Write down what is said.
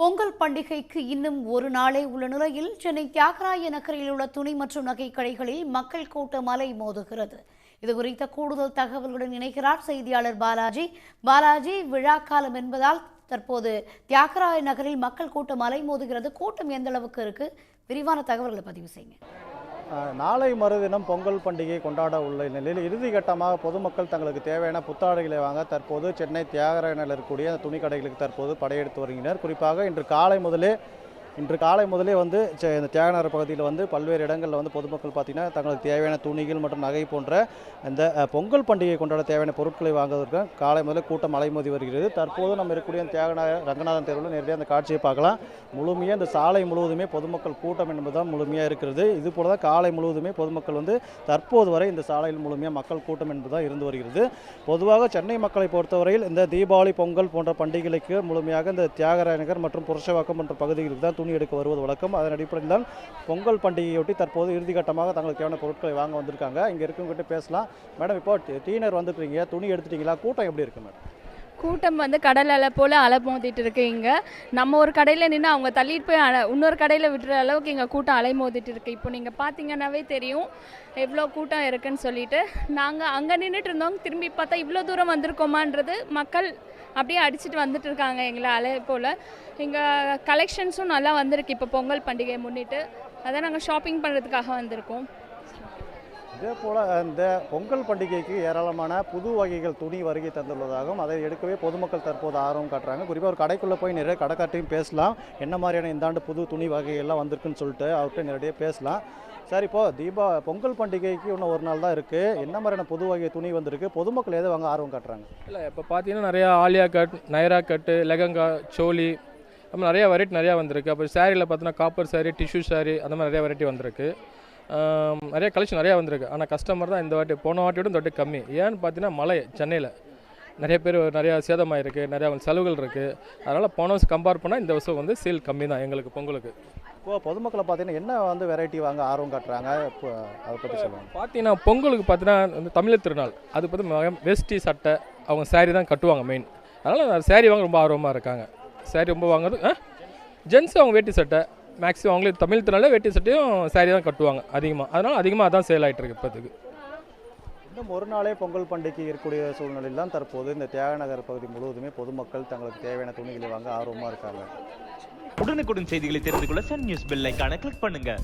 பொங்கல் பண்டிகைக்கு இன்னும் ஒரு நாளே உள்ள நிலையில் சென்னை தியாகராய நகரில் உள்ள துணி மற்றும் நகை கடைகளில் மக்கள் கூட்டம் அலை மோதுகிறது. இது குறித்த கூடுதல் தகவல்களுடன் இணைகிறார் செய்தியாளர் பாலாஜி. பாலாஜி விழா காலம் என்பதால் தற்போது தியாகராய நகரில் மக்கள் கூட்டம் அலை மோதுகிறது. கூட்டம் எந்த அளவுக்கு இருக்கு? விரிவான தகவல்களை பதிவு செய்யுங்க. நாளை மறுதினம் பொங்கல் பண்டிகை கொண்டாட உள்ள நிலையில் இறுதிக்கட்டமாக பொதுமக்கள் தங்களுக்கு தேவையான புத்தாடைகளை வாங்க தற்போது சென்னை தியாகராயனில் இருக்கக்கூடிய துணி கடைகளுக்கு தற்போது படையெடுத்து வருகின்றனர். குறிப்பாக இன்று காலை முதலே இன்று காலை முதலே வந்து இந்த தியாகநகர் பகுதியில் வந்து பல்வேறு இடங்களில் வந்து பொதுமக்கள் பார்த்தீங்கன்னா தங்களுக்கு தேவையான துணிகள் மற்றும் நகை போன்ற இந்த பொங்கல் பண்டிகை கொண்டாட தேவையான பொருட்களை வாங்குவதற்கு காலை முதலே கூட்டம் அலைமோதி வருகிறது. தற்போது நம்ம இருக்கக்கூடிய இந்த தியாகநகர் ரங்கநாதன் தெருவில் நேரடியாக அந்த காட்சியை பார்க்கலாம். முழுமையாக இந்த சாலை முழுவதுமே பொதுமக்கள் கூட்டம் என்பதுதான் முழுமையாக இருக்கிறது. இது போல தான் காலை முழுவதுமே பொதுமக்கள் வந்து தற்போது வரை இந்த சாலையில் முழுமையாக மக்கள் கூட்டம் என்பதுதான் இருந்து வருகிறது. பொதுவாக சென்னை மக்களை பொறுத்தவரையில் இந்த தீபாவளி பொங்கல் போன்ற பண்டிகைகளுக்கு முழுமையாக இந்த தியாகராயநகர் மற்றும் புருஷவாக்கம் போன்ற பகுதிகளுக்கு தான் துணி எடுக்க வருவது வழக்கம். அதன் அடிப்படையில் தான் பொங்கல் பண்டிகையொட்டி தற்போது இறுதிக்கட்டமாக தங்களுக்கு தேவையான பொருட்களை வாங்க வந்திருக்காங்க. இங்கே இருக்கவங்ககிட்ட பேசலாம். மேடம் இப்போ டீனர் வந்துருக்கீங்க துணி எடுத்துட்டீங்களா? கூட்டம் எப்படி இருக்குது மேடம்? கூட்டம் வந்து கடல் அலை போல் அலை மோதிட்டு இருக்கு இங்கே. நம்ம ஒரு கடையில் நின்று அவங்க தள்ளிட்டு போய் அல- இன்னொரு கடையில் விட்டுற அளவுக்கு இங்கே கூட்டம் அலை மோதிட்டு இருக்கு. இப்போ நீங்கள் பார்த்தீங்கன்னாவே தெரியும் எவ்வளோ கூட்டம் இருக்குன்னு சொல்லிட்டு. நாங்கள் அங்கே நின்றுட்டு இருந்தோம். திரும்பி பார்த்தா இவ்வளோ தூரம் வந்திருக்கோமான்றது மக்கள் அப்படியே அடிச்சுட்டு வந்துட்டு இருக்காங்க எங்களை அலை போல். இங்கே கலெக்ஷன்ஸும் நல்லா வந்திருக்கு இப்போ பொங்கல் பண்டிகையை முன்னிட்டு. அதான் நாங்கள் ஷாப்பிங் பண்ணுறதுக்காக வந்திருக்கோம். இதே போல் இந்த பொங்கல் பண்டிகைக்கு ஏராளமான புது வகைகள் துணி வருகை தந்துள்ளதாகவும் அதை எடுக்கவே பொதுமக்கள் தற்போது ஆர்வம் காட்டுறாங்க. குறிப்பாக ஒரு கடைக்குள்ளே போய் நிறைய கடைக்காட்டையும் பேசலாம். என்ன மாதிரியான இந்த ஆண்டு புது துணி வகைகள்லாம் வந்திருக்குன்னு சொல்லிட்டு அவர்கிட்ட நேரடியாக பேசலாம். சார் இப்போ தீபா பொங்கல் பண்டிகைக்கு இன்னும் ஒரு நாள் தான் இருக்குது என்ன மாதிரியான புது வகை துணி வந்திருக்கு? பொதுமக்கள் எதை வாங்க ஆர்வம் காட்டுறாங்க? இல்லை இப்போ பார்த்தீங்கன்னா நிறையா ஆலியா கட் நைரா கட்டு லெகங்கா சோலி அப்புறம் நிறைய வெரைட்டி நிறையா வந்திருக்கு. அப்போ சாரியில் பார்த்தீங்கன்னா காப்பர் சாரி டிஷ்யூ சாரி அந்த மாதிரி நிறைய வெரைட்டி வந்திருக்கு. நிறைய கலெக்ஷன் நிறையா வந்திருக்கு. ஆனால் கஸ்டமர் தான் இந்த வாட்டி போன வாட்டியோட இந்த வாட்டி கம்மி. ஏன்னு பார்த்தீங்கன்னா மழை சென்னையில். நிறைய பேர் நிறையா சேதமாயிருக்கு நிறையா செலவுகள் இருக்குது அதனால் போன வருஷம் கம்பேர் பண்ணால் இந்த வருஷம் வந்து சேல் கம்மி தான் எங்களுக்கு பொங்கலுக்கு. இப்போ பொதுமக்களை பார்த்தீங்கன்னா என்ன வந்து வெரைட்டி வாங்க ஆர்வம் காட்டுறாங்க? இப்போ அதை பற்றி சொல்லுவாங்க பார்த்தீங்கன்னா பொங்கலுக்கு பார்த்தீங்கன்னா வந்து தமிழர் திருநாள். அது பார்த்து வேஷ்டி சட்டை அவங்க saree தான் கட்டுவாங்க மெயின் அதனால் saree வாங்க ரொம்ப ஆர்வமாக இருக்காங்க. saree ரொம்ப வாங்குறது ஜென்ஸ் அவங்க வேட்டி சட்டை மேக்ஸிமம் அவங்களே தமிழ் திருநாளில் வேட்டி சட்டையும் saree தான் கட்டுவாங்க அதிகமாக அதனால் அதிகமாக அதான் சேல் ஆகிட்டு இருக்கு இப்போதைக்கு. இன்னும் ஒரு நாளே பொங்கல் பண்டிகை இருக்கக்கூடிய சூழ்நிலையில் தான் தற்போது இந்த தியாகநகர் பகுதி முழுவதுமே பொதுமக்கள் தங்களுக்கு தேவையான துணிகளை வாங்க ஆர்வமாக இருக்காங்க. உடனுக்குடன் செய்திகளை தெரிந்து கொள்ள சன் நியூஸ் பெல் ஐகானை கிளிக் பண்ணுங்கள்